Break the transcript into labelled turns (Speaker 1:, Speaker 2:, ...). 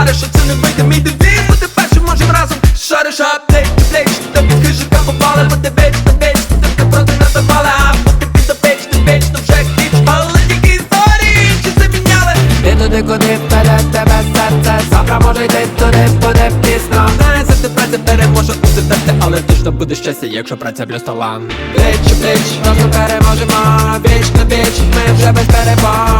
Speaker 1: напариш, що це не вийде Мій девіз, бути першим можем разом. Шариш аптеч, ти плеч, тобі хижика попали. Бо ти веч, ти веч, ти ти проти нас запали А бути під допеч, ти веч, то вже хіч Але тільки історії, чи заміняли
Speaker 2: Ти туди, куди веде тебе серце? Завтра може йти туди, буде пізно.
Speaker 1: Знає, за тебе це переможе у серце Але точно буде щастя, якщо праця плюс талант Плеч, плеч,
Speaker 2: Разом переможемо. Віч на віч, ми вже без перебон